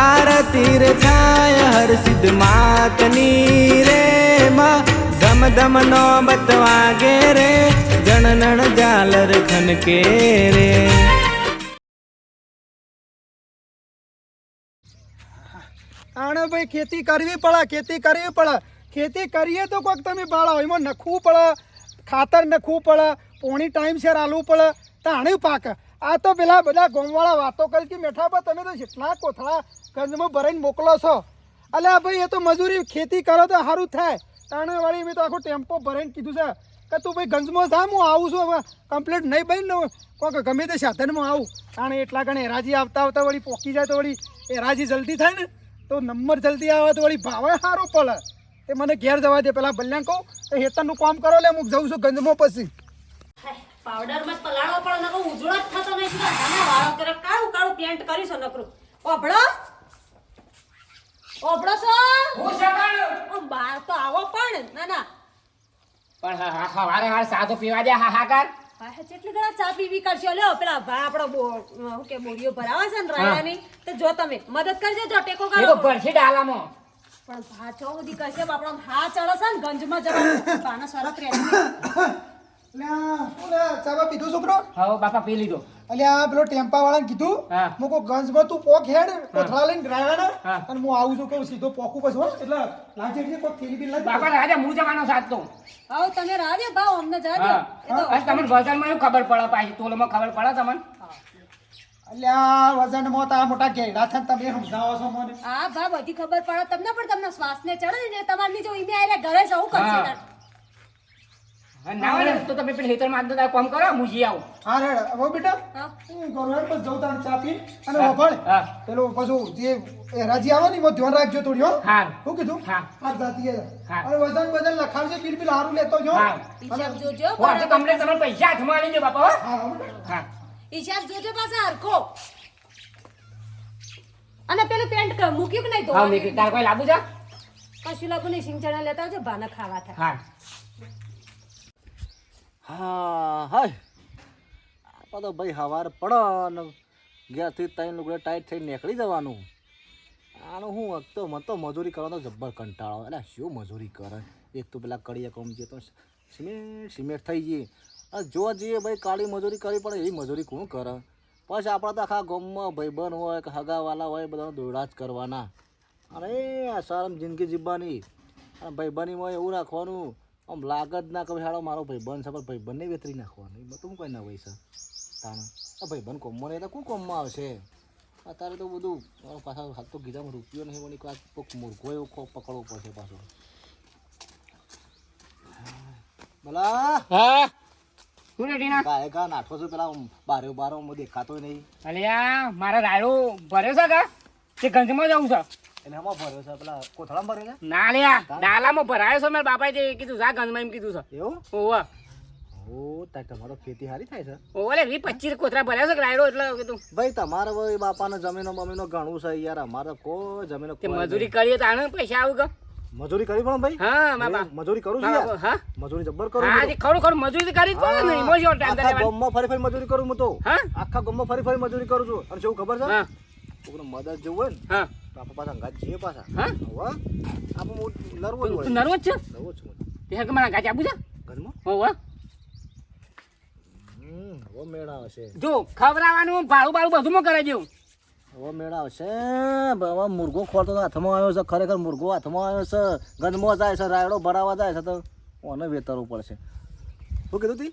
આરતી રે થાય હર સિદ્ધ માતની રે માં ધમ ધમ નો બતવાગે રે જણનણ ઝાલર ખનકે રે આણે ભાઈ ખેતી કરવી પડે, ખેતી કરવી પડે. ખેતી કરીએ તો કોઈક તમે બાળા એમાં નખવું પડે, ખાતર નખવું પડે, પોણી ટાઈમ શેર આલવું પડે, તાણે પાક. આ તો પેલા બધા ગોમવાળા વાતો કરી કે પર તમે તો જેટલા કોથળા ગંજમાં ભરાઈને મોકલો છો. અલ્યા ભાઈ, એ તો મજૂરી, ખેતી કરો તો સારું થાય. તાણે વળી મેં તો આખો ટેમ્પો ભરાઈને કીધું છે કે તું ભાઈ ગંજમાં જા, હું આવું છું હવે. કમ્પ્લેટ નહીં બની ને કોઈક ગમે તે સાધનમાં આવું. તાણે એટલા ગણે એરાજી આવતા આવતા વળી પોકી જાય તો વળી એરાજી જલ્દી થાય ને. તો નંબર જલ્દી આવે તો વળી ભાવે સારો પડે તે મને ઘેર જવા દે, પેલા બલ્યા કહું તો હેતરનું કામ કરો લે, હું જઉં છું ગંજમાં પછી. પાવડરમાં પલાળો પણ પડે ઉજળો જ થતો નહીં. વાળો કરે કાળું કાળું પેન્ટ કરીશું નકરું. ઓભળો. ઓભળો છો? ઓ, બહાર તો આવો પણ. ના ના. પણ હા હા હવારે હાર સાધો પીવા દે હા હા કર. હા હા, કેટલી ઘણા ચા પીવી કરશો લ્યો પેલા ભા આપણો બો હું કે બોરીઓ ભરાવા છે ને રાયડાની? તો જો તમે મદદ કરજો જો ટેકો એ કરો તો ભરશે ડાલામાં. પણ ભા ચો સુધી કરશે આપણો હા ચડો છે ને ગંજમાં જવાનું બાના સરત રહે ના શું લે ચાવા પીધું છોકરો. હા બાપા પી લીધો. અલ્યા પેલો ટેમ્પા વાળાને કીધું હા. કહું ગંજમાં તું પોક હેડ કોથળા લઈને ડ્રાઈવર. અને હું આવું છું કહું સીધો પોકું પછી હો એટલે લાજે એટલે કોઈ થેલી બી લાગે બાપા રાજા હું જવાનો સાથ તો આવો તમે રાહ ભાવ અમને જા દો હા. એ તો અને તમને વજનમાં એવું ખબર પડે પાછી? તોલમાં ખબર પડે તમને? અલ્યા વજનમાં તો આ મોટા કે છે તમે સમજાવો છો મને. આ ભાવ બધી ખબર પડે. તમને પણ તમને શ્વાસને ચડે ને તમારની જો ઈમે આરે ઘરે જવું કરશે ના હોય ને તો તમે પેલા હેતરમાં દાડો કામ કરો હું જી આવું. હા રે હવે બેટા હું. કરું પછી જઉં તાણ ચા પી અને હા. પેલો પાછું જે રાજી આવે ને એમાં ધ્યાન રાખજો થોડી હો. હા. હું કીધું? હા. આ જાતી હા. અને વજન બજન લખાવજે બિલ બિલ હારું લેતો જો હા. હિસાબ જોજો બરાબર. તમારે પૈસા હાથમાં આવી બાપા હા. હા હિસાબ જોજો પાછા હરખો. અને પેલું પેન્ટ મૂક્યું કે નહીં હા ધોવાનું? મેં તાર કોઈ લાગુ છે? કશું લાગુ નહીં સિંગ ચણા લેતા આવજો ભાને ખાવા થાય. હા. હા, હાય. આ તો ભાઈ હવાર પડો ને ઘેરથી ત્રણ લુગડે ટાઈટ થઈને નીકળી જવાનું. આનું હું હકતો મને તો મજૂરી કરવાનો જબ્બર કંટાળો. એટલે શું મજૂરી કરે? એક તો પેલા કડિયા કોમ જે તો સિમેન્ટ સિમેન્ટ થઈ જઈએ અને જો જઈએ ભાઈ કાળી મજૂરી કરવી પડે, એવી મજૂરી કોણ કરે? પછી આપણા તો આખા ગામમાં ભાઈબંધ હોય કે હગાવાલા હોય બધાને દોડા જ કરવાના. અને સારમ જિંદગી જીવવાની. અને ભાઈબંધીમાં એવું રાખવાનું આમ લાગ જ ના કે ભાઈ હાલો મારો ભાઈબંધ છે પણ ભાઈબંધને વેતરી નાખવાનું. તો તું કોઈ ના હોય છે તાણે. આ ભાઈબંધ કોમમાં તો કોણ કોમમાં આવશે? અત્યારે તો બધું મારો પાછા હાલ તો ગીધામાં રૂપિયો નહીં વળી કાંઈક કોઈક મુર્ગો એવો પકડવો પડશે પાછો. ભલા? હા? શું રેડીના ગાય કા નાઠો છો પેલા બારે બારો દેખાતો નહીં. અલ્યા મારા રાયડો ભર્યો છે કા? તે ગંજમાં જવું છે? એટલે આમાં ભર્યો છે પેલા કોથળામાં ભર્યો ના લ્યા ડાલામાં ભરાયો છે મારા બાપાએ જે કીધું જા ગંજમાં એમ કીધું છે. છે એવું ઓવા ઓ તાર તમારો ખેતી સારી થાય છે? ઓલે વી પચીસ કોથરા ભર્યા છે રાયડો એટલે કીધું. ભાઈ તમારે ભાઈ બાપાને જમીનો બમીનો ઘણું છે યાર અમારે કો જમીનો તે મજૂરી કરીએ તો આને પૈસા આવું કે? મજૂરી કરી પણ ભાઈ? હા મા મજૂરી કરું છું હા? મજૂરી જબ્બર કરું હા ખરું ખરું મજૂરી કરી જ પડે ને એમાં ટાઈમ આખા લેવાનો? ફરી ફરી મજૂરી કરું હું તો. હા? આખા ગામમાં ફરી ફરી મજૂરી કરું છું. અને શું ખબર છે? હા મદદ જેવું હોય ને હા. તો આપણે પાછા અંગાત જઈએ પાછા. હા? હવે આપણે હું નર્વો જ તું છે? નર્વો છું હું. તે કે મારા ગાજ આપું છે? ઘરમાં? હવે મેળા આવશે. જો ખવડાવવાનું ભાડું ભાડું બધું કરાવી દઉં. હવે મેળા આવશે. હવે મુર્ગો ખોલતો તો હાથમાં આવ્યો છે ખરેખર મુર્ગો હાથમાં આવ્યો છે ગંદમાં જાય છે રાયડો ભરાવા જાય છે તો ઓને વેતરવું પડશે. શું કીધું તી?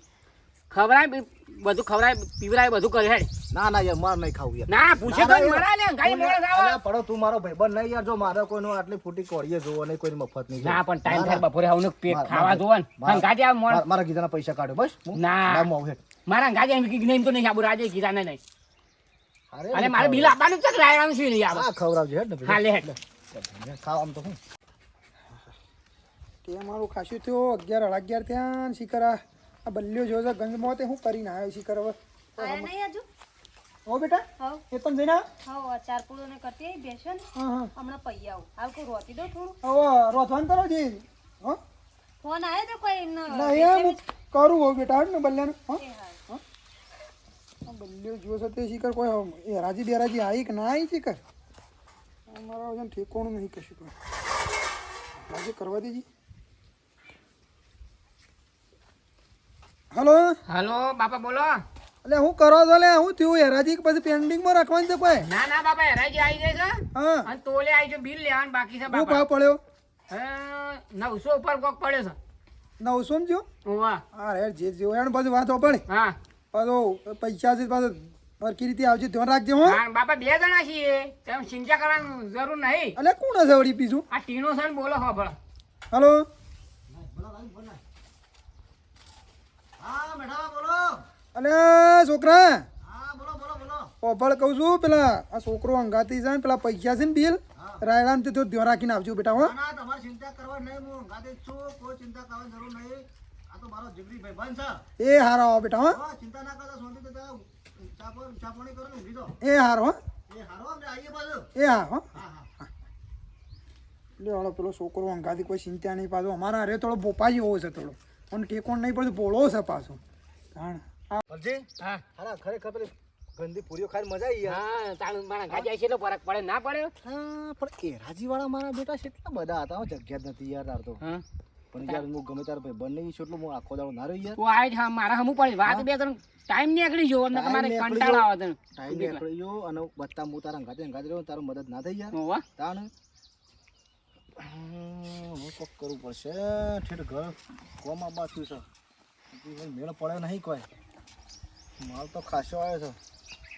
ખવડાય બધું ખવરાય પીવરાય બધું કરે હેડ. ના ના યાર મારે નહીં ખાવું યાર. ના પૂછે તો મારા ના, લે ગાય તું મોળે આવે પડો તું મારો ભાઈબંધ નહીં યાર જો મારે કોઈનો આટલી ફૂટી કોળીએ જોવો નહીં કોઈ મફત નહીં ના પણ ટાઈમ થાય બપોરે આવું પેટ ખાવા માર- જોવા ને. માર- ગાજે આ મોણ મારા ગીધાના પૈસા કાઢો બસ. ના. ના, હું મારા ગાજે એમ કે નહીં તો નહીં આબુ રાજે કીધા ને નહીં. અરે, અને મારે બિલ આપવાનું છે કે રાયવાનું છે નહીં આવે? હા ખવડાવજે હેઠ ને હા લે હેડ. ખાવ આમ તો હું. તે મારું ખાસું થયો અગિયાર અગિયાર ત્યાં શિખર. આ આ બલ્યો જો છે ગંજમાં તે હું કરીને આવ્યો છે કરવ આયા નહીં હજુ? હો બેટા હો એ તમે જઈને? હવ આ ચાર પૂળો ને કરતી આવી બેસો ને હા હા. હમણાં પૈયા આવું. હાલ કોઈ રોતી દો થોડું. હો રોધવાન કરો જી. હો? ફોન આવ્યો તો કોઈ ન ના એ હું કરું હો બેટા હે ને બલ્યાનું. હો? હા. જો છે તે શીખર કોઈ એ રાજી બેરાજી આવી કે ના આવી શિખર મારા વજન ઠેકોણું નહીં કશું આજે કરવા દેજી. હલો? હલો બાપા બોલો. એટલે હું કરો છો લે? હું થયું હેરાજી કે પછી પેન્ડિંગમાં રાખવાની છે કોઈ ના ના બાપા હેરાજી આવી જાય છે. હા. અને તોલે આવી છે બિલ લેવાનું બાકી છે બાપા. ભાવ પડ્યો? નવસો ઉપર કોક પડ્યો છે. નવસો માં જો હા જે જેવું એને પછી વાંધો પડે હા. પાછો પૈસા છે પાછો સરખી રીતે આવશે ધ્યાન રાખજો હો. બાપા બે જણા છીએ. તેમ ચિંતા કરવાની જરૂર નહીં. એટલે કોણ છે વળી બીજું? આ ટીનો છે ને બોલો હો ભળો હલો. બોલો અલે છોકરા. ઓફળ કહું છું પેલા આ છોકરો અંગાતી જાય પેલા પૈસા છે ને બિલ રાયડામ તે ધ્યાન રાખીને આવજો બેટા હો. એ હારો આવો બેટા હો. એ હારો હો. એ હા હો. લે હાલો પેલો છોકરો અંગાતી કોઈ ચિંતા નહીં પાછો. અમારા અરે થોડો બોપાજી હોવો છે થોડો. અને ટેકોણ નહીં પડતું પોળો છે પાછો. કારણ આ ભલજી હા ખરેખર પેલી ગંદી પૂરીઓ ખાઈને મજા આવી હા તાણું મારા ગાજ્યા છે એટલો ફરક પડે ના પડે? હા પણ મારા બેટા કેટલા બધા હતા જગ્યા જ નથી યાર તાર તો. હા. પણ યાર હું ગમે તાર ભાઈ બંને છું હું આખો દાડો ના રહ્યો યાર. તું હા મારા હમું પડે. વાત બે ત્રણ ટાઈમ નીકળી જો અમને તમારે કંટાળો આવે તને ટાઈમ નીકળી ગયો અને બત્તા હું તારા રહ્યો તારો મદદ ના થઈ યાર. તાણ. હું કોક કરવું પડશે. ઠેઠ ઘર કોમાં બાથું છે? મેળો કોઈ પડે નહીં કોઈ. માલ તો ખાસો આવ્યો છે.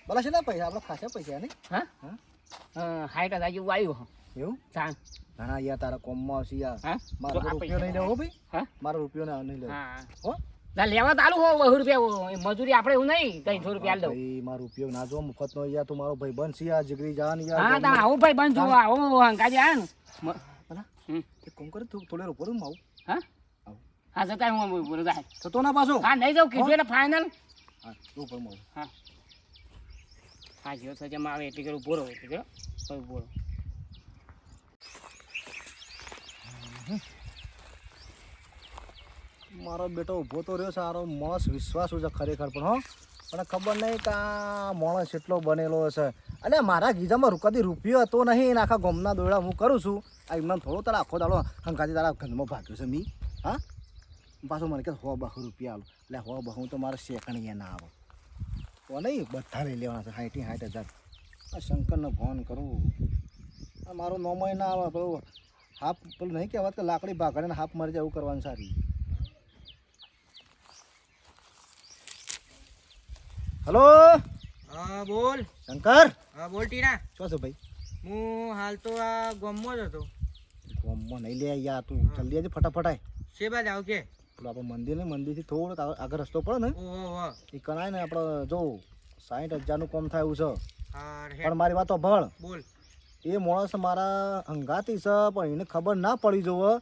બોલા છે ને પૈસા? આપણે ખાસા પૈસા નહીં? હા? હા? હાઈટ હજાર જેવું આવ્યું એવું? તાણ ઘણા યાર તારા કોમમાં આવશે યાર. મારો રૂપિયો નહીં લેવો ભાઈ. હા? મારો રૂપિયો ના નહીં લેવો. હો. ના લેવા તાલું હો બહુ રૂપિયા. મજૂરી આપણે એવું નહીં. ત્રણસો રૂપિયા દઉં. ભાઈ મારો રૂપિયો ના જો મફત નો યાર તું મારો ભાઈ બન સિયા યાર જીગરી જાન યાર હા તા. આવું ભાઈ બંધ જોવા આવો હંકાજી આ ભલા. એક કામ કરે થોડે ઉપર હું? આવું. હા હા જતા હું બોલો જાય થતો ના પાછો. હા નહીં જાઉં કીધું એટલે ફાઇનલ હા ઉપર આવું હા. હા જો તો જમા આવે એટલી કરું બોરો એટલી કરો પછી બોરો મારો બેટો ઊભો તો રહ્યો સારો મસ્ત વિશ્વાસ છે ખરેખર પણ હો. પણ ખબર નહીં કે આ માણસ એટલો બનેલો હશે. અને મારા ગીજામાં કદી રૂપિયો હતો નહીં આખા ગમના દોડા હું કરું છું. આ એમને થોડો તારા આખો દાડો હંકાથી તારા ઘરમાં ભાગ્યો છે, મી. હા? પાછું મને કે હો બહુ રૂપિયા આલો. એટલે હો બહુ તો મારે શેકણીએ ના આવો. તો નહીં, બધા લઈ લેવાના છે સાઠી સાઠ હજાર. આ શંકરને ફોન કરું. આ મારો નોમય ના આવે હાફ, પેલું નહીં કહેવાત કે લાકડી ભાગણે હાફ મરી જાય એવું કરવાનું સારી હલો? હા બોલ. શંકર? હા બોલ ટીના. શું છો ભાઈ? હું હાલ તો આ ગોમમાં જ હતો. ગોમમાં નહીં લે યાર તું. જલ્દી આજે ફટાફટ આય છે બાદ આવ કે? પેલું આપણે મંદિર ને મંદિરથી થોડોક આગળ રસ્તો પડે ને ઓહો એ કણાય ને આપણે જો સાઠ હજારનું કામ થાય એવું છે. પણ મારી વાતો ભળ બોલ. એ માણસ મારા અંગાતી છે પણ એને ખબર ના પડી જોવે.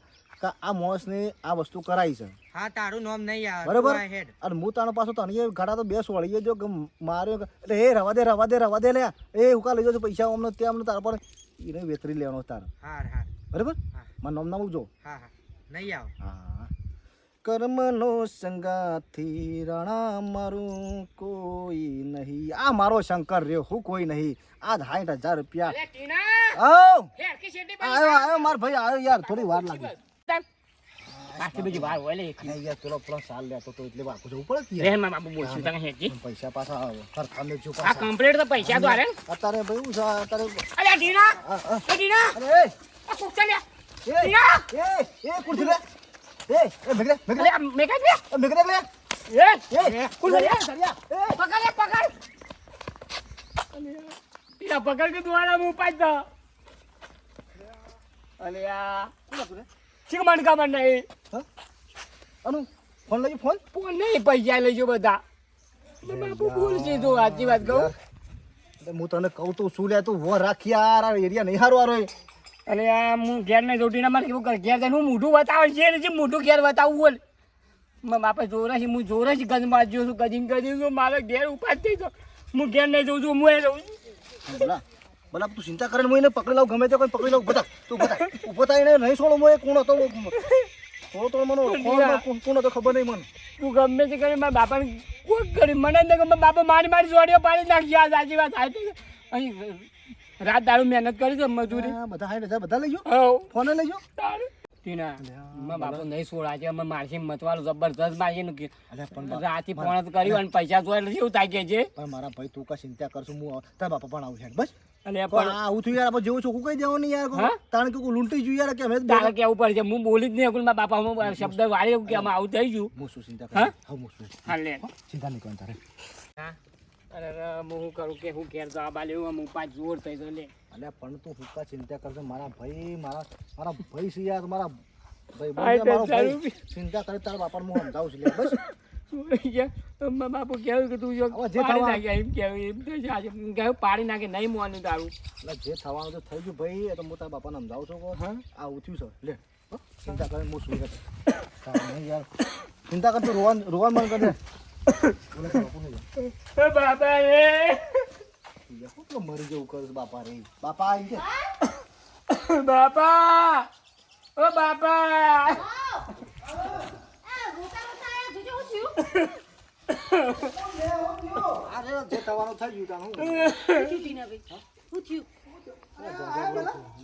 કે આ માણસને આ વસ્તુ કરાઈ છે? હા તારું નામ નહીં આવે. બરોબર. અને હું તારો પાછો તને એ ઘડા તો બે સોળીએ જો માર્યો એટલે એ રવા દે રવા દે રવા દે લે એ હુકા લઈ જજો પૈસા અમને ત્યાં અમને તારા પર એને વેતરી લેવાનો તાર. હાર હાર. બરોબર? મારું નામ ના ઉજો હા હા. નહીં આવ. હા. કર્મનો સંગાથી રણા મારું કોઈ નહીં. આ મારો શંકર રહ્યો હું કોઈ નહીં. આ સાઠ હજાર રૂપિયા. આવ્યો આવ્યો મારો ભાઈ આવ્યો યાર થોડી વાર લાગી. આટલી બધી વાર હોય લે અને યાર પેલો પ્લસ સાલ લેતો તો એટલે વાકું જવું પડે કે રહેમાં બાપુ બોલશું તને હેજી પૈસા પાછા સરખા લેજો આ કમ્પ્લીટ તો પૈસા દ્વારે અત્યારે ભાઈ હું છે? અત્યારે અરે હા. એ ડીના અરે આ સુખ ચાલે એ, ટીના? એ, એ, કુર્સી લે. એ, એ, મેગરે મેગરે મેકા દે એ, લે. એ એ, કુલ લે સરિયા, એ. પકડ લે પકડ. ટીના પકડ કે દ્વારા હું દો અલે આ. શીખ મન ખબર નહીં? અનુ, ફોન લઈ ફોન? ફોન નહીં પૈસા લેજો બધા. બાપુ બોલશે તો સાચી વાત કહું. હું તને કહું તો શું લે તું? વો રાખી આ એરિયા નહીં હારો એ. અરે આ હું ઘેર ને જોટીને મારે કેવું કરે ઘેર જઈને હું મોઢું બતાવે છે ને જે મોઢું ઘેર બતાવવું બોલ બાપા જોરે છે હું જોરે છે ગંજ જોઉં છું ગજીન ગજી છું મારે ઘેર ઉપાડ થઈ ગયો હું ઘેર નહીં જઉં છું હું એ રહું છું. બોલા બોલા તું ચિંતા કરે ને હું એને પકડી લઉં ગમે તે કોઈ પકડી લઉં બધા તું બધા ઊભો થાય એને નહીં છોડો હું કોણ હતો થોડો તો મને કોણ કોણ- હતો ખબર નહીં મને. તું ગમે તે કરી મારા બાપાને કોઈ કરી મને નહીં ગમે બાપા મારી મારી જોડીઓ પાડી નાખી આ સાચી વાત થાય અહીં રાત દારૂ મહેનત કરી છે મજૂરી. બધા હાઈટ બધા બધા લઈ જાઓ ફોને લઈ જાઓ ટીના મારા બાપુ નહીં છોડા છે અમે મતવાળું જબરદસ્તનું પોણત કર્યું અને પૈસા જોયા એટલે કેવું તાકે છે પણ મારા ભાઈ તું કા ચિંતા કરશું હું તારા બાપા પણ આવું છે બસ. અને પણ આવું થયું યાર આપણે જેવું ચોખ્ખું કહી દેવાનું યાર હા? તાણ કે લૂંટી જોયું યાર કે અમે તારે. કેવું છે? હું બોલી જ નહીં અકુલ મારા બાપા હું શબ્દ વાળી કે અમે આવું થઈ ગયું. હું શું ચિંતા હા? હા શું હા લે. ચિંતા નહીં કરવાનું તારે. હા? અરે હું શું કરું કે હું ઘેર તો આ બાલ્યો હું પાંચ જોર થઈ ગયો લે. અલ્યા પણ તું હુકા ચિંતા કરશે? મારા ભાઈ મારા મારા ભાઈ છે યાર મારા ભાઈ મારો ભાઈ ચિંતા કરે તારા બાપાને હું સમજાવું છું બસ. ગયા બાપુ કહેવું કે તું પાડી થવા- એમ કહેવું એમ તો કેવું પાડી નાખે નહીં મોનું તારું એટલે જે થવાનું તો થઈ ગયું ભાઈ એ તો હું તારા બાપાને સમજાવું છું હા? આ ઉઠ્યું છે લે. ચિંતા કરે હું સુઈ ગયો યાર. ચિંતા કર તું રોવાન રોવાન મન કર બાપુ. એ મરી જવું કરે બાપા રે. બાપા ગયા બાપા! ઓ બાપા! અરે જે થવાનું થઈ ગયું હું શું થયું? શું થયું?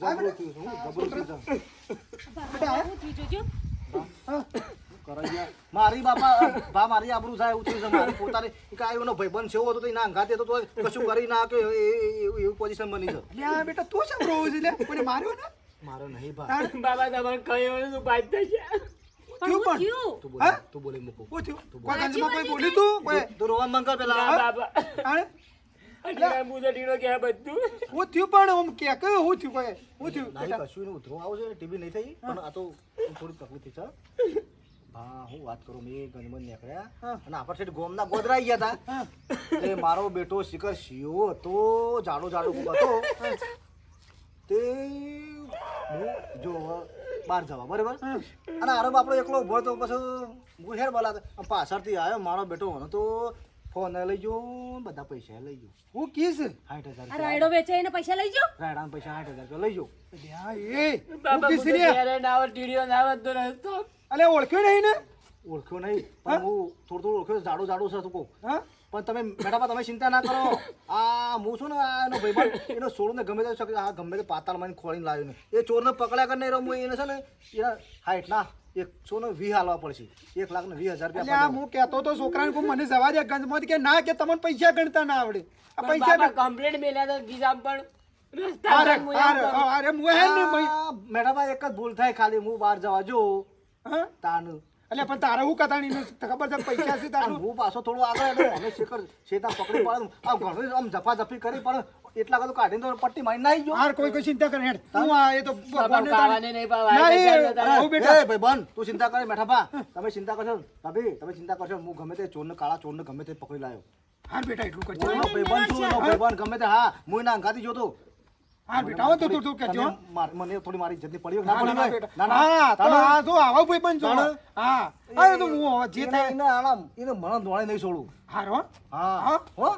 જબરું થયું હું જબરું થયું શું થયું જોજો? મારી બાપા બા મારી આબરૂ થાય એવું થયું છે. મારી પોતાની કાંઈ એનો ભાઈબંધ છે હતો તો એના અંગાતે તો કશું કરી ના કે એવું પોઝિશન બની છે. લ્યા બેટા તું શેમ રોવું છે? લે કોને માર્યો ને? મારો નહીં બા બાબા તમારે કહ્યું બાદ થશે પણ શું પણ? તું બોલે તું બોલે મૂકો શું થયું કોઈ ગંજમાં કોઈ બોલ્યું તું કોઈ તું રોવા મંગળ પેલા બાબા આણે? અત્યારે બુધડીનો કે બધું શું થયું પણ આમ કે કે શું થયું કોઈ શું થયું નહીં બેટા કશું નહીં ઉતરવા આવું છે ટીવી નહીં થઈ પણ આ તો તકલીફ થઈ છે હા હું વાત કરું મેં ગંજમન નીકળ્યા હા. અને આપણે ગોમના ગોદરા ગયા હા. એ મારો બેટો શિખર શિયો હતો જાડો જાડો હતો તે હું જો બહાર જવા બરાબર? અને આરબ આપણો એકલો ઊભો તો પછી હું હેર બોલા પાછળથી આવ્યો મારો બેટો હતો તો ફોન લઈ જો બધા પૈસા લઈ જો હું કીસ? સાઠ હજાર રાયડો વેચાઈને પૈસા લઈ જો રાયડા પૈસા સાઠ હજાર રૂપિયા લઈ જો અલે ઓળખ્યો નહીં ને? ઓળખ્યો નહીં પણ હું? થોડું થોડું ઓળખ્યો જાડું જાડો છે તું કહું? હા? પણ તમે મેડમ તમે ચિંતા ના કરો. આ હું છું ને એનો ભાઈબંધ એનો છોડું ને ગમે તે શકે આ ગમે તે પાતાળમાં ખોળીને લાવ્યું ને એ ચોરને પકડ્યા કરીને રહું એને છે ને એના હાઈટ ના એકસો ને વી હાલવા પડશે. એક લાખ ને વીસ હજાર રૂપિયા હું કહેતો તો છોકરાને કોઈ મને જવા દે ગંજમાંથી કે ના કે તમને પૈસા ગણતા ના આવડે. આ પૈસા કમ્પ્લેટ મેલ્યા તો ગીજામ પણ કરું. મેડમ એક જ ભૂલ થાય ખાલી હું બહાર જવા જો. હા? તાન એટલે પણ તારે હું કથાણી ખબર છે પૈસા છે તારું. હું પાછો થોડો આગળ એટલે અમે શેખર શેતા પકડી પાડું. આ ઘણું આમ જફા જફી કરી પણ એટલા કદું કાઢીને તો પટ્ટી મારી નાઈ ગયો. હાર કોઈ કોઈ ચિંતા કરે હેડ. હું આ એ તો નહીં ભાઈ બન તું ચિંતા કરે બેઠા પા તમે ચિંતા કરશો ભાભી તમે ચિંતા કરશો હું ગમે તે ચોરને કાળા ચોરને ગમે તે પકડી લાવ્યો હાર બેટા એટલું કરજો. ભાઈ બન છું એનો ભાઈબંધ ગમે તે હા. હું એના અંગાથી જોતો. હાર બેટા હો તો તું તું કહેજો મને થોડી મારી ઇજ્જતની પડી ના ના ના પડી બેટા. ના, ના. હા આ જો આવા ભાઈ પણ જો. હા. અરે તો હું જે થાય. એને આના- એને મને દોડે નહીં છોડું. હાર હા. હા? હો.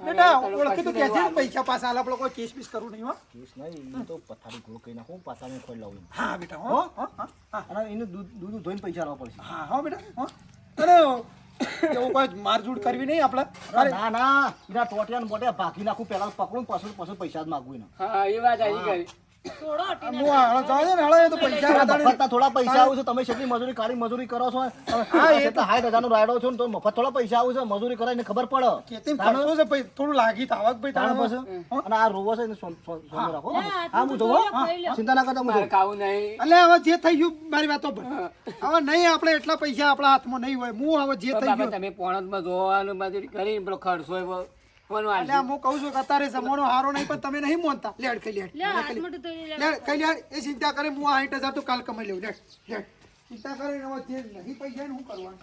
બેટા ઓળખી તો કશું કહેજે પૈસા પાછા આલે આપણે કોઈ કેસ બીસ કરું નહીં હો. કેસ નહીં તો પથારી ગોળ કરી નાખું પાછા હું ખોઈ લાવું હા બેટા હો હો, હા હા અને એને દૂધ દૂધ ધોઈને પૈસા લાવવા પડશે. હા હો બેટા હો. અરે એવું કોઈ મારઝૂડ કરવી નહીં આપણે. અરે ના ના. એના ટોટિયા મોટે ભાગી નાખું. પેલા પકડું પાછું પાછું પૈસા જ માગવું એને. હા એ વાત આવી ગઈ. થોડા પૈસા આવું છે તમે કેટલી મજૂરી કાળી મજૂરી કરો છો હા, એ હા હાઈ રાયડો છો તો મફત થોડા પૈસા આવું છે મજૂરી કરાવીને ખબર પડે. ખેતી ખર્ચો છે ભાઈ થોડું લાગી તો ભાઈ તાણ પછી? અને આ રોવો છે એને સોન- સોન- સોનું રાખો. હા હું જોવો. જોયો, ખાઈ લો. ચિંતા ના કરતા હું મારે નહીં. એટલે હવે જે થઈ ગયું મારી વાતો હવે નહીં આપણે એટલા પૈસા આપણા હાથમાં નહીં હોય. હું હવે જે થઈ ગયું તમે પોણતમાં જોવાનું મજૂરી કરી પેલો ખર્ચો એટલે હું કહું છું કે અત્યારે જમવાનો હારો નહીં પણ તમે નહીં મોનતા. લેડ કઈ કઈ એ ચિંતા કરે હું આ હજાર તો કાલ કમાઈ લઉં. લેડ લેડ. ચિંતા કરે ને જે નહીં પૈસા ને શું કરવાનું?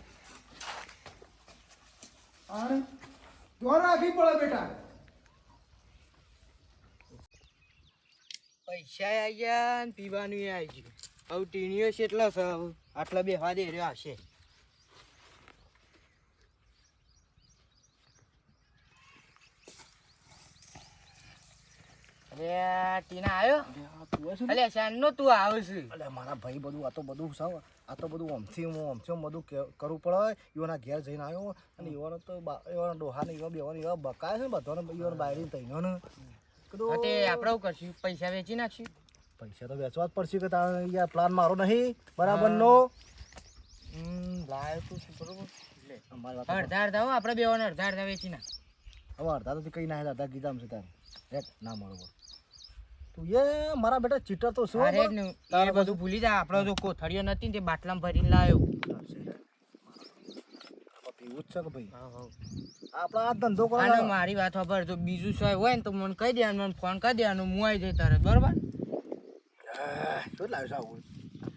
પડે બેટા. પૈસા આવી ગયા ને પીવાનું આવી ગયું. હવે ટીણીઓ છે એટલા આટલા બે હાથે રહ્યા હશે અરે ટીના આવ્યો અલે શાનનો તું આવે છે. અલે મારા ભાઈ બધું આ તો બધું સાવ આ તો બધું આમથી હું આમથી બધું કરવું પડે. ઈવોના ઘેર જઈને આવ્યો અને ઈવોનો તો ઈવોના ડોહાને ઈવો બેવાનો એવા બકાય છે ને બધાને ઈવોને બાયરી તઈનો ને. કીધું આપણે કરશું? પૈસા વેચી નાખશું? પૈસા તો વેચવા જ પડશે કે તારે યાર પ્લાન મારો નહીં બરાબર નો હમ લાયો તું શું બરોબર અડધા અડધા આપણે બેવાનો અડધા અડધા વેચી નાખ. હવે અડધા તો કઈ ના અડધા ગીધામ છે તારે. ના મળો. તું એ મારા બેટા ચીટર તો શું અરે એ બધું ભૂલી જા. આપણો જો કોથળીઓ નથી ને તે બાટલામાં ભરીને લાયો. એવું જ છે કે ભાઈ? આપણા આ ધંધો કરો અને મારી વાત ખબર જો બીજું સોય હોય ને તો મને કહી દેવાનું મને ફોન કરી દેવાનું હું આવી જઈ તારે બરોબર? શું લાવ્યો આવું?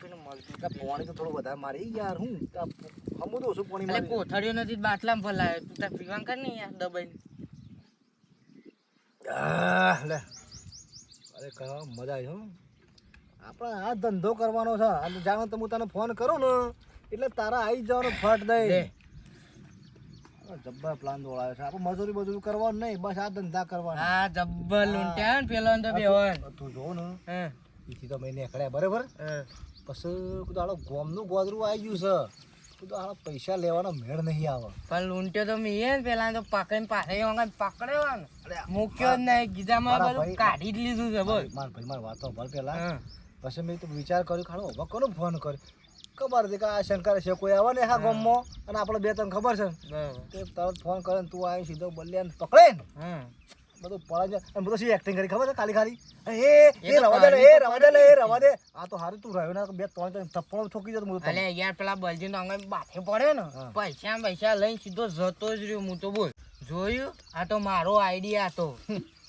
પાણી તો થોડું વધારે મારી યાર હું હમું તો ઓછું પાણી મારી? કોથળીઓ નથી બાટલામાં ભલાયો. તું તાર પીવાનું કર ને યાર દબાઈને. લે. કરવા મજા આવી હો. આપણે આ ધંધો કરવાનો છે. અને જાણો તો હું તને ફોન કરું ને એટલે તારા આવી જવાનો ફટ દે. દે જબ્બર પ્લાન દોડાયો છે. આપણે મજૂરી મજૂરી કરવાનું નહીં બસ આ ધંધા કરવાના. હા જબ્બર લૂંટ્યા પેલો તો બે તું જો ને. હા. એથી તો મેં નીકળ્યા બરાબર? પછી આડો ગોમનું ગોદરું આવી ગયું છે. કીધું આ પૈસા લેવાનો મેળ નહીં આવે. પણ લૂંટ્યો તો મેં પેલા તો પકડીને વગર પકડ્યો ને. મૂક્યો ગીધામાં બધું કાઢી જ લીધું છે બોલ. માર ભાઈ માર વાતો ભર પેલા. પછી મેં તો વિચાર કર્યો ખાડો હવે કોનો ફોન કર્યો? ખબર હતી કે આ શંકર છે કોઈ આવે ને હા ગામમાં અને આપણે બે ત્રણ ખબર છે. ને તે તરત ફોન કરે ને તું આવી સીધો બલ્યાને પકડે ને. બધું પડે છે અને બધું શું એક્ટિંગ કરી ખબર છે ખાલી ખાલી? એ એ એ રવા દે એ રવા દે એ રવા દે. આ તો હારું તું રહ્યો ના બે ત્રણ ત્રણ થપ્પડો ઠોકી જતો યાર પેલા બલજી નો અંગે પડે ને. પૈસા પૈસા લઈને સીધો જતો જ રહ્યો હું તો બોલ. જોયું? આ તો મારો આઈડિયા હતો.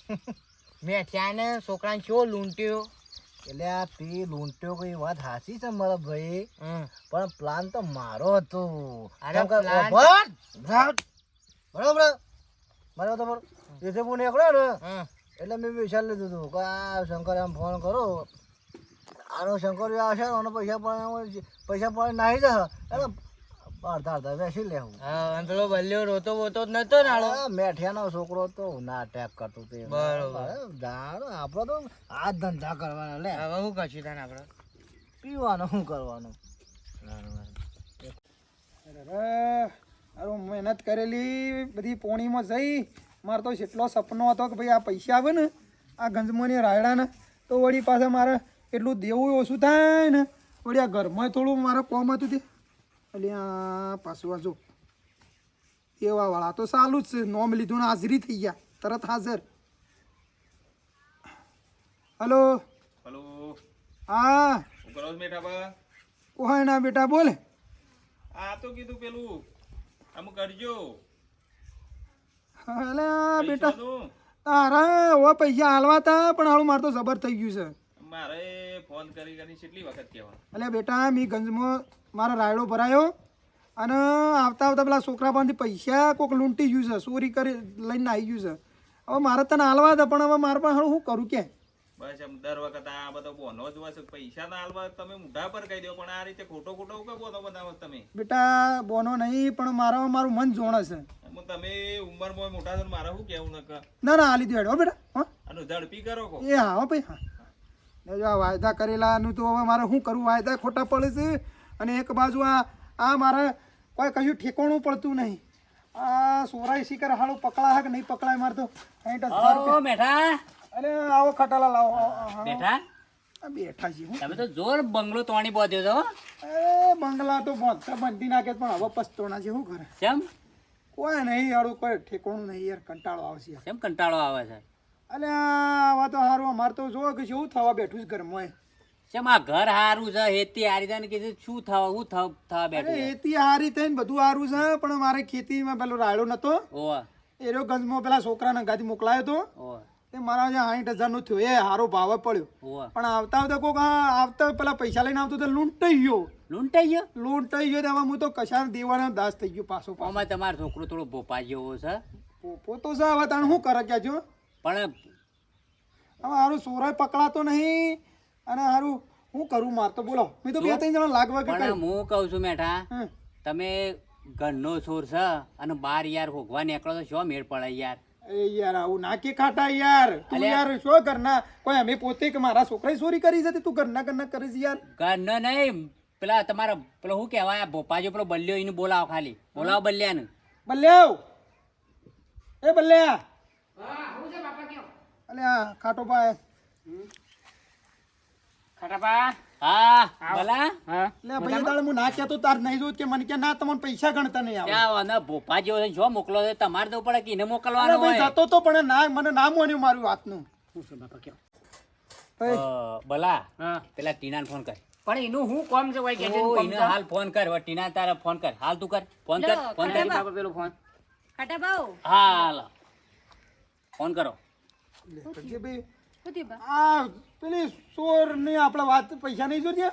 મેં ત્યાં છોકરાને શું લૂંટ્યો? એટલે આ તે લૂંટ્યો કોઈ વાત સાચી છે મારા ભાઈ. પણ પ્લાન તો મારો હતો. જ, બરાબર? બરાબર બરાબર જેથી હું નીકળ્યો ને? એટલે મેં વિચાર લીધું હતું કે આ શંકર આમ ફોન કરો આનો શંકર આવશે આનો પૈસા પણ પૈસા પણ નાહી જશે એટલે અડધા અડધા બેસી લેવું. હા પેલો બલ્યો રોતો બોતો જ નતો ને મેઠિયાનો છોકરો તો ના ટેક કરતો તે બરોબર. આપણો તો આ ધંધા કરવાના લે. હવે શું કરશું તને આપણે પીવાનું શું કરવાનું? અરે હારું મહેનત કરેલી બધી પોણીમાં જઈ. મારે તો એટલો સપનો હતો કે ભાઈ આ પૈસા આવે ને આ ગંજમોની રાયડાને તો વળી પાછા મારે એટલું દેવું ઓછું થાય ને. વળી આ ઘરમાં થોડું મારે કોમ હતું તે આ પાછું આ જો. એવા વાળા તો સારું જ છે. નોમ લીધું ને હાજરી થઈ ગયા. તરત હાજર. હલો. હલો. હા. શું કરો છો બેઠા બા? કોઈ ના બેટા બોલે. આ તો કીધું પેલું. આમ કરજો. અલે આ બેટા. તારા હવે પૈસા હાલવા તા પણ હાલું મારે તો જબર થઈ ગયું છે. મારે ફોન કરી કરી કેટલી વખત કહેવા એટલે બેટા મી ગંજમાં મારો રાયડો ભરાયો અને આવતા આવતા પેલા છોકરા પાસેથી પૈસા કોક લૂંટી ગયું છે ચોરી કરી લઈને આવી ગયું છે. હવે મારે તને હાલવા હતા પણ હવે મારા પાસે શું કરું કે બસ એમ દર વખત આ બધો બોનો જ હોય પૈસા ના હાલવા તમે મોઢા પર કહી દો પણ આ રીતે ખોટો ખોટો કે બોનો બનાવો તમે? બેટા બોનો નહીં પણ મારા મારું મન જોણે છે. તમે ઉંમરમાં મોટા છો મારે શું કેવું નક ના ના હાલી દો હો બેટા હા. અને ઝડપી કરો કો. એ હા ભાઈ હા. ને જો આ વાયદા કરેલાનું તો હવે મારે શું કરવું? વાયદા ખોટા પડે છે. અને એક બાજુ આ આ મારે કોઈ કશું ઠેકોણું પડતું નહીં. આ સોરાઈ શિકર હાલું પકડા કે નહીં પકડાય મારે તો? હજાર બેઠા. અરે આવો ખટાલા લાવો. બેઠા. બેઠા છીએ હું. તમે તો જોર બંગલો તોણી બોધ્યો છો એ બંગલા તો બાંધી નાખે પણ હવે પસ્તોના છે શું કરે કેમ? કોઈ નહીં યારું કોઈ ઠેકાણું નહીં યાર કંટાળો આવશે કેમ કંટાળો આવે છે? અલે આવા તો સારું અમારે તો જો કે શું થવા બેઠું છે ઘરમાં. આ ઘર હારું છે? હેતી હારી થાય કીધું શું થવા હું થવા બેઠું હેતી હારી થઈને બધું સારું છે પણ મારે ખેતીમાં પેલો રાયડો નતો. એ રહ્યો ગંજમાં પેલા છોકરાને ગાદી મોકલાયો હતો તે મારા જે સાઠનું થયું એ સારો ભાવ પડ્યો. પણ આવતા આવતા કોક આ આવતા પેલા પૈસા લઈને આવતો તો લૂંટાઈ ગયો. લૂંટાઈ ગયો? લૂંટાઈ ગયો તેમાં હું તો કશા દેવાનો દાસ થઈ ગયો પાછો પાછો. આમાં તમારો છોકરો થોડો ભોપા જેવો છે? પોતો છે હવે તાણ શું કરે ક્યાં જો? પણ હવે હારું સોરાય પકડાતો નહીં અને હારું હું કરું માર તો બોલો. મેં તો બે ત્રણ જણા લાગવા કે પણ હું કહું છું મેઠા તમે ઘરનો છોર છે અને બાર યાર ભોગવા નીકળો તો શું મેળ પડે યાર? એ યાર આવું ના કે ખાટા યાર. તું યાર શું ઘરના કોઈ અમે પોતે કે મારા છોકરાએ ચોરી કરી છે તું ઘરના ઘરના કરે છે યાર? ઘરનો નહીં પેલા તમારા પેલો શું કહેવાય ભોપાજો પેલો બલ્યો એને બોલાવો ખાલી. બોલાવો બલ્યાને. બલ્યાવ. એ બલ્યા. અલે આ ખાટો ભાઈ ખટાપા? હા ભલા? હા. એટલે ભાઈ એ હું ના કહેતો તાર નહીં જોયું કે મને કે ના તમને પૈસા ગણતા નહીં આવે. ત્યાં અને ભોપા જેવો છે, જો મોકલો છે તમારે તો પડે કે એને મોકલવાનો હોય. જતો તો પણ ના મને ના માન્યું મારું વાતનું. શું છે બાપા કયો? ભલા હા. પેલા ટીનાને ફોન કર. પણ એનું હું કોમ છે ભાઈ કે એને હાલ ફોન કર ટીના તારે ફોન કર. હાલ તું કર ફોન કર ફોન કરે. પેલો ફોન ખાટા ભાવ હાલ. ફોન કરો? આ પેલી ચોરની આપણે વાત પૈસા નહીં જોઈએ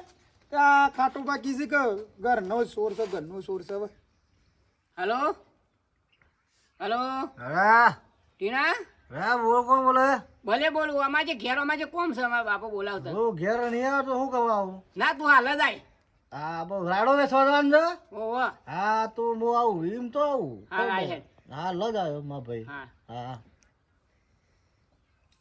આ ખાટો બાકી છે કે ઘરનો ચોર છે ઘરનો ચોર છે હેલો? હેલો? હા ટીના? હા બોલ કોણ બોલે? ભલે બોલું અમારે જે ઘેર અમારે જે કોમ છે અમારા બાપા બોલાવતા. હું ઘેર નહીં આવ્યો તો શું કરવા આવું? ના તું હાલ જ આય હા બહુ રાડો ને સોદવાનું છે? હા તો હું આવું એમ તો આવું. હા. લજ આવ્યો મા ભાઈ. હા હા.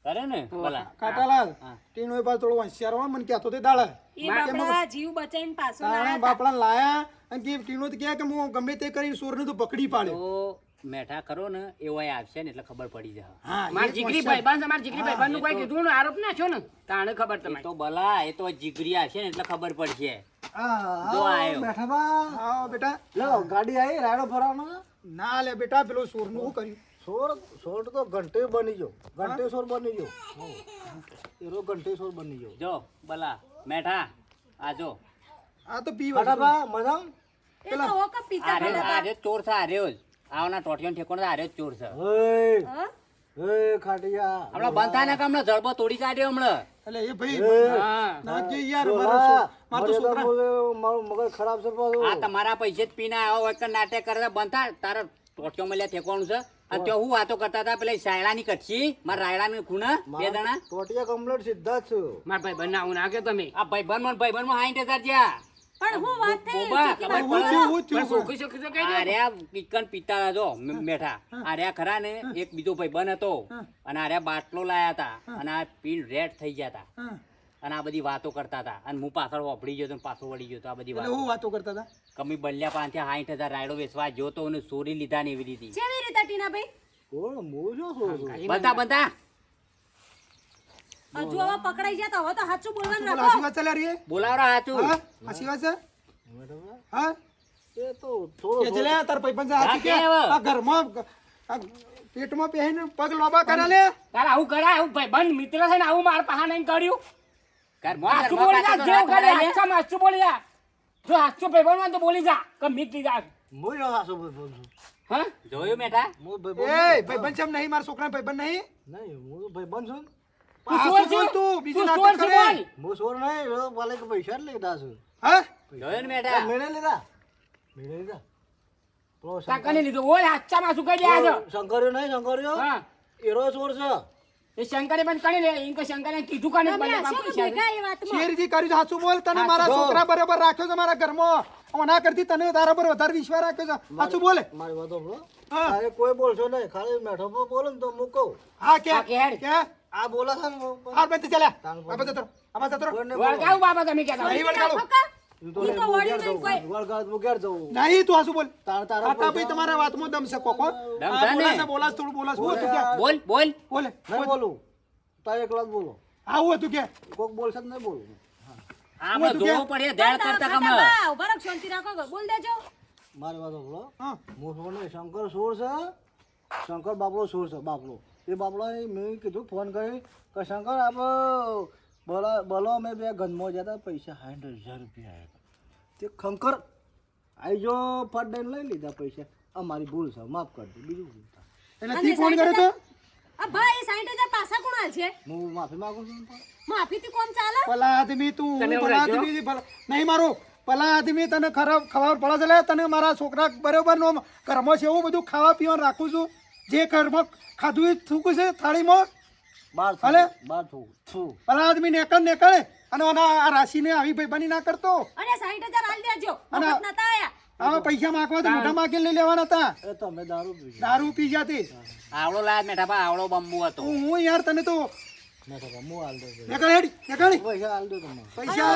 કરે ને ભલા. કાટાલાલ ટીનો એ થોડો હોશિયાર હોય મને કહેતો તે દાડે. એ બાપડા જીવ બચાઈને પાછો લાયા બાપડા લાયા અને કે ટીનો તો કહે કે હું ગમે તે કરી ચોરને તો પકડી પાડ્યો. મેઠા કરો ને એવો આવશે ને એટલે ખબર પડી જાય. હા માર જીગરી હોશિયાર. માર જીગરી ભાઈ બંધ કોઈ કીધું ને આરોપ ના છો ને તાણે ખબર એ તો ભલા એ તો જીગરી આવશે ને એટલે ખબર પડશે. જો આયો. બેઠા બા હા બેટા. લો ગાડી આવી રાડો ફરવાનો ના લે બેટા પેલો ચોરનું શું કર્યું? સોર સોર તો ઘંટે બની ગયો. ઘંટે સોર બની ગયો. એરો ઘંટે સોર બની ગયો. જો ભલા મેઠા આ જો આ તો પી ફટાફા મજા એ તો હો કે પિતા ખાટા ચોર છે આર્યો જ. આવના ટોટિયો ઠેકોણ આર્યો જ ચોર છે. ઓય હા? એ ખાટિયા. હમણાં બંધા ને કે હમણાં જડબો તોડી કાઢ્યો હમણાં. એટલે એ ભાઈ હા. ના કે યાર મારો મારો તો છોકરા મારો મગજ ખરાબ છે આ તમારા પૈસે જ પીને આવો હોય કે નાટક કરે બંધા તારા ટોટિયો મળ્યા ઠેકોણ છે? અને ત્યાં હું વાતો કરતા હતા પેલા સાયલાની કચ્છી મારા રાયડાની ખૂણા બે દણા ટોટિયા કમ્પ્લીટ સીધા છું. માર ભાઈ બન આવું ના કે તમે. આ ભાઈબંધ ભાઈ બનમાં આઈ હજાર જ્યાં પણ હું વાત થઈ પીતા જો મ- મેઠા. આર્યા ખરા ને એક બીજો ભાઈ બન હતો અને આર્યા બાટલો લાયા હતા. અને આ પીન રેડ થઈ ગયા હતા. અને આ બધી વાતો કરતા હતા. અને હું પાછળ વાપરી ગયો તો ને પાછો વળી ગયો તો આ બધી વાતો. હું વાતો કરતા હતા? કમી બલ્યા પાંચ સાઠ હજાર રાયડો વેચવા જોતો અને સોરી લીધા ને એવી રીતે. કેવી રીતે ટીનાભાઈ? કોણ? હું જો છું છું. બધા બધા હજુ હવે પકડાઈ ગયા તો હવે તો સાચું બોલવાનું રાખો. હાચી વાત ચાલે રહી બોલાવરા હાચું. હા વાત છે? હા? એ તો થોડો કે છે તાર ભાઈબંધ છે હાચી કે હા, કે હવે? આ ઘરમાં પેટમાં પહેરીને પગ લોબા કરે લે? તારે આવું કરાય આવું ભાઈ બંધ મિત્ર છે ને આવું મારા પાહા નહીં કર્યું? ઘર મોં હાચું ઘરમાં બોલી જા જેવું કરે મળે. હાચું હાચું બોલી જા. જો હાચું ભાઈ બંધ તો બોલી જા કે મિત્ર જા હું હાસો ભાઈ બોલું છું હા? જોયું મેઠા? હું ભાઈ એ ભાઈબંધ છે એમ નહીં મારા છોકરા ભાઈબંધ નહીં? નહીં હું ભાઈ બંધ છું તું ચોર શું બોલ છે? તું બીજું નાટક કરે. હું સોર નહીં એ કે પૈસા જ લીધા છું. હા? જોયું ને મેળે લીધા? મેળે લીધા? કાકાને લીધું. ઓય હાચા શું કહી દે શંકર્યો નહીં શંકર્યો એરો ચોર છે. એ શંકરે પણ કરી લે એમ કે શંકરે કીધું ભલે હશો બાપુ શેરજી કર્યું છે સાચું બોલ તને? મારા છોકરા બરાબર રાખ્યો છે મારા ઘરમાં. ઓના કરતી તને તારા પર વધારે વિશ્વાસ રાખ્યો છે. સાચું બોલે? મારી વાતો સાંભળો. હા. તારે કોઈ બોલશો નહીં. ખાલી મેઠો બોલો ને તો હું હા કે? કે? કે? આ બોલા છે ને હાર ચાલ્યા આ બધા તરો આ બધા તરો વળગાવ બાબા તમે કે. નહીં વળગાડો રાખો કા? તું તો ઈ તો હું વળી ઘેર નહીં જઉં. હું નહીં તું હાસું બોલ. તાર- તારા ભાઈ તમારા વાતમાં દમ છે કોકો દમ આ છે ને? બોલાશે બોલાશ થોડું બોલાશ. હું તું કે બોલ બોલ. બોલે નહીં બોલું. તારે એકલા જ બોલો. આવું હતું કે કોક બોલશે તો નહીં બોલું? આમાં જોવું પડે ધ્યાન કરતા કમ. ઊભા શાંતિ રાખો બોલ દેજો. મારી વાત બોલો હા. હું સોર શંકર સોર છે. શંકર બાપલો સોર છે બાપલો એ બાપલો મેં કીધું ફોન કરી કે શંકર આપણે બોલો બોલો અમે બે ગંદમાં જતા પૈસા સાઠ હજાર રૂપિયા આવ્યા તે ખંકર આવી જો ફટ દઈને લઈ લીધા પૈસા. અમારી ભૂલ છે માફ કરજો બીજું ભૂલ થાય? એટલે તી કોણ કરે તો? આ ભાઈ સાઈઠ પાછા કોણ હાલ છે હું માફી માંગુ છું કોમ ચાલે? ભલા આદમી તું આદમી નહીં મારો. ભલા આદમી તને ખરાબ ખબર પડે છે લે તને મારા છોકરા બરોબર નો ઘરમાં છે એવું બધું ખાવા પીવાનું રાખું છું. જે કર્મ ખાધું એ થૂકું છે થાળીમાં. બાર છું, હાલે? બાર છું છું ભલા આદમી નેકળ નેકળે અને આ રાશિને આવી ભાઈ ના કરતો. અને સાઈઠ હાલ દેજો. મફત નતા આયા આવા પૈસા માંગવા તો મોઢા માંગી લઈ લેવાના હતા એ તમે દારૂ પીજો દારૂ પી જાતી આવડો લાયા મેઠા આવડો બંબુ હતો. હું હું યાર તને તો. નેકળ હેડ નેકળ પૈસા હાલ દો પૈસા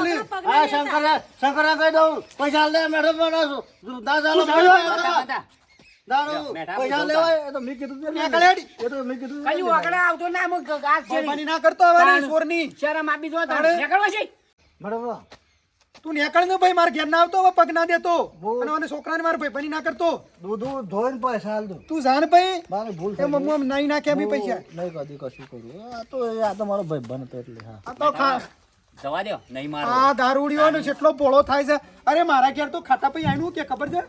શંકર શંકર કહી દઉં પૈસા હાલ. દે બનાવશું દારૂ પૈસા લેવાય એ તો મેં કીધું તું એ તો મેં કીધું કઈ વગડે આવતો ના હું ગાસ ભાઈબંધી ના કરતો હવે તાણ. શરમ આપી દો તાણે. નીકળવા છે. બરાબર તું નીકળ ને ભાઈ મારે ઘેર ના આવતો હવે પગ ના દેતો. અને મને છોકરાને મારે ભાઈબંધી ના કરતો. દૂધ ધોઈને પૈસા હાલ દઉં તું જાણ ભાઈ. મારે ભૂલ એ મમ્મી આમ નહીં નાખ્યા બી પૈસા. નહીં કદી કશું કર્યું આ તો આ તો મારો ભાઈ બનતો એટલે હા. આ તો ખા જવા દો નહીં મારો આ દારૂડીઓ જેટલો પોળો થાય છે. અરે મારા ઘેર તો ખાતા પૈ આનું કે ખબર છે?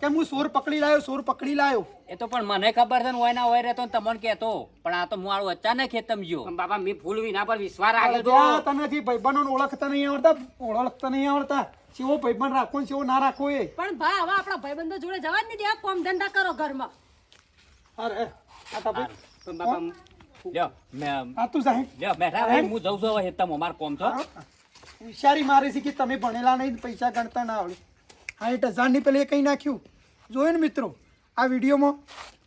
કે હું સોર પકડી લાયો સોર પકડી લાયો. એ તો પણ મને ખબર છે ને હોય ના હોય રહેતો ને તમને કહેતો. પણ આ તો હું આળું અચાનક ખેતમ ગયો બાબા મેં ફૂલ વિના પર વિશ્વાસ રાખ્યો તો તમે જે ભાઈબંધોને ઓળખતા નહીં આવડતા ઓળખતા નહીં આવડતા કેવો ભાઈબંધ રાખો ને કેવો ના રાખો એ. પણ ભા હવે આપણા ભાઈબંધો જોડે જવા જ નહીં દેવા કોમ ધંધા કરો ઘરમાં. અરે આ તો બાબા લ્યો મેં આ તું સાહેબ લ્યો બેઠા ભાઈ હું જઉં છું હવે હેતમ અમાર કોમ છો. હોશિયારી મારી છે કે તમે ભણેલા નહીં પૈસા ગણતા ના આવડે. આ એટ હજારની પેલી કંઈ નાખ્યું? જોયું ને મિત્રો, આ વિડીયોમાં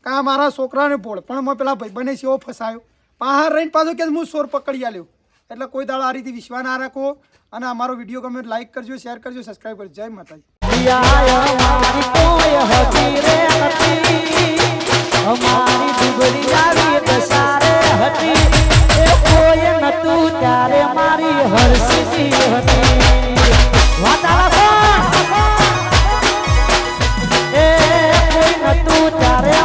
કાં મારા છોકરાને બોળ પણ મેં પેલા ભાઈબંધને સેવો ફસાયો. બહાર રહીને પાછો કે હું સોર પકડી આલ્યો. એટલે કોઈ દાડા આ રીતે વિશ્વા ના રાખો અને અમારો વીડિયો ગમે લાઈક કરજો શેર કરજો સબસ્ક્રાઈબ કરજો. જય માતાજી. હતી. વાતાવરણ without it.